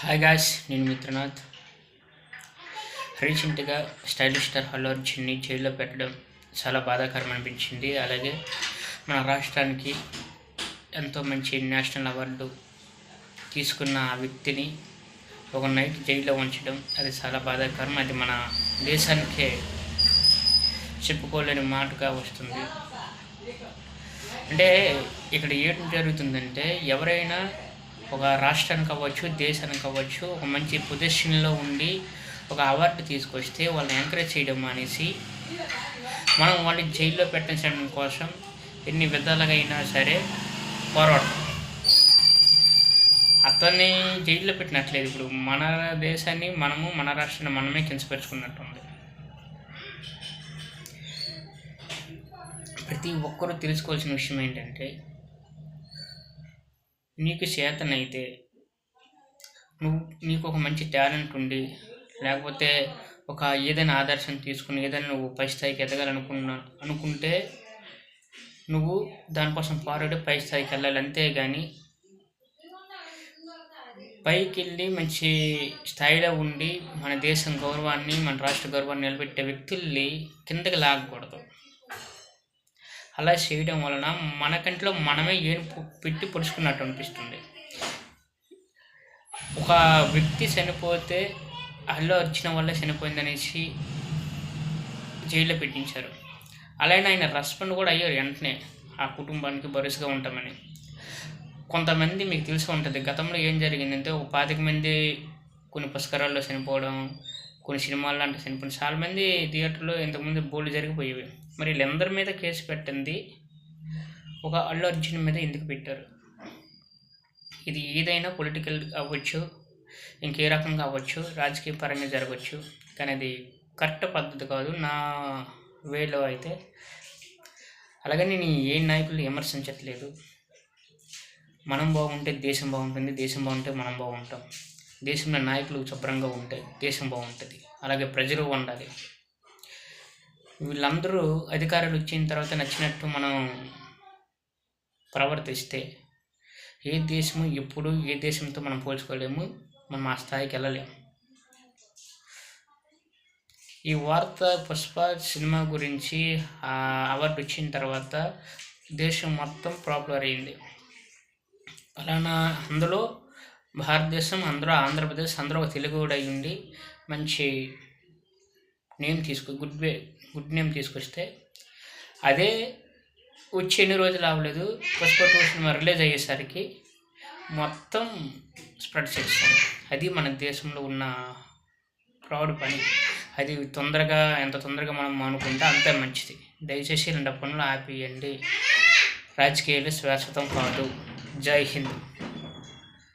Hi guys నేను మిత్రనాథ్. రీసెంట్గా stylish star Allu అర్జున్ని జైల్లో పెట్టడం చాలా బాధాకరం అనిపించింది. అలాగే మన రాష్ట్రానికి ఎంతో మంచి నేషనల్ అవార్డు తీసుకున్న ఆ వ్యక్తిని ఒక నైట్ జైల్లో ఉంచడం అది చాలా బాధాకరం. అది మన దేశానికే చెప్పుకోలేని మాటగా వస్తుంది. అంటే ఇక్కడ ఏం జరుగుతుందంటే ఎవరైనా ఒక రాష్ట్రానికి అవ్వచ్చు దేశానికి అవ్వచ్చు ఒక మంచి పొజిషన్లో ఉండి ఒక అవార్డు తీసుకొస్తే వాళ్ళని ఎంకరేజ్ చేయడం అనేసి మనం వాళ్ళని జైల్లో పెట్టించడం కోసం ఎన్ని విధాలుగా అయినా సరే పోరాడతాం. అతన్ని జైల్లో పెట్టినట్లేదు. ఇప్పుడు మన దేశాన్ని మనము మన రాష్ట్రాన్ని మనమే కించపరుచుకున్నట్టుంది. ప్రతి ఒక్కరూ తెలుసుకోవాల్సిన విషయం ఏంటంటే నీకు చేతనైతే నువ్వు నీకు ఒక మంచి టాలెంట్ ఉండి లేకపోతే ఒక ఏదైనా ఆదర్శం తీసుకుని ఏదైనా నువ్వు పై స్థాయికి ఎదగాలనుకున్నా అనుకుంటే నువ్వు దానికోసం పోరాడి పై స్థాయికి వెళ్ళాలి. అంతేగాని పైకి వెళ్ళి మంచి స్థాయిలో ఉండి మన దేశం గౌరవాన్ని మన రాష్ట్ర గౌరవాన్ని నిలబెట్టే వ్యక్తుల్ని కిందకి లాగకూడదు. అలా చేయడం వలన మన కంట్లో మనమే ఏం పెట్టి పొడుచుకున్నట్టు అనిపిస్తుంది. ఒక వ్యక్తి చనిపోతే అల్లు అర్జున వల్ల చనిపోయిందనేసి జైల్లో పెట్టించారు. అలానే ఆయన రెస్పాండ్ కూడా అయ్యారు వెంటనే ఆ కుటుంబానికి భరోసగా ఉంటామని. కొంతమంది మీకు తెలిసి ఉంటుంది గతంలో ఏం జరిగిందంటే ఒక పాతిక మంది కొన్ని పుష్కరాల్లో చనిపోవడం కొన్ని సినిమాల్లో అంటే చనిపోయిన చాలామంది థియేటర్లో ఇంతకుముందు బోల్డ్ జరిగిపోయేవి. మరి వీళ్ళందరి మీద కేసు పెట్టింది. ఒక అల్లు అర్జున్ మీద ఎందుకు పెట్టారు? ఇది ఏదైనా పొలిటికల్ అవ్వచ్చు ఇంకే రకంగా అవ్వచ్చు రాజకీయ పరంగా జరగవచ్చు. కానీ అది కరెక్ట్ పద్ధతి కాదు. నా వేలో అయితే అలాగే నేను ఏ నాయకులు విమర్శించట్లేదు. మనం బాగుంటే దేశం బాగుంటుంది దేశం బాగుంటే మనం బాగుంటాం. దేశంలో నాయకులు శుభ్రంగా ఉంటే దేశం బాగుంటుంది. అలాగే ప్రజలు ఉండాలి. వీళ్ళందరూ అధికారులు వచ్చిన తర్వాత నచ్చినట్టు మనం ప్రవర్తిస్తే ఏ దేశము ఎప్పుడు ఏ దేశంతో మనం పోల్చుకోలేము మనం ఆ స్థాయికి వెళ్ళలేము. ఈ వార్త పుష్ప సినిమా గురించి అవార్డు వచ్చిన తర్వాత దేశం మొత్తం పాపులర్ అయింది. అలానా అందులో భారతదేశం అందరూ ఆంధ్రప్రదేశ్ అందరూ ఒక తెలుగు అయి ఉండి మంచి నేమ్ తీసుకు గుడ్ వే గుడ్ నేమ్ తీసుకొస్తే అదే వచ్చి ఎన్ని రోజులు అవ్వలేదు పుష్ప టూ సినిమా రిలీజ్ అయ్యేసరికి మొత్తం స్ప్రెడ్ చేస్తాం అది మన దేశంలో ఉన్న ప్రౌడ్ పని. అది తొందరగా ఎంత తొందరగా మనం అనుకుంటే అంతే మంచిది. దయచేసి రెండు పనులు ఆపేయండి. రాజకీయాలు శాశ్వతం కాదు. జై హింద్.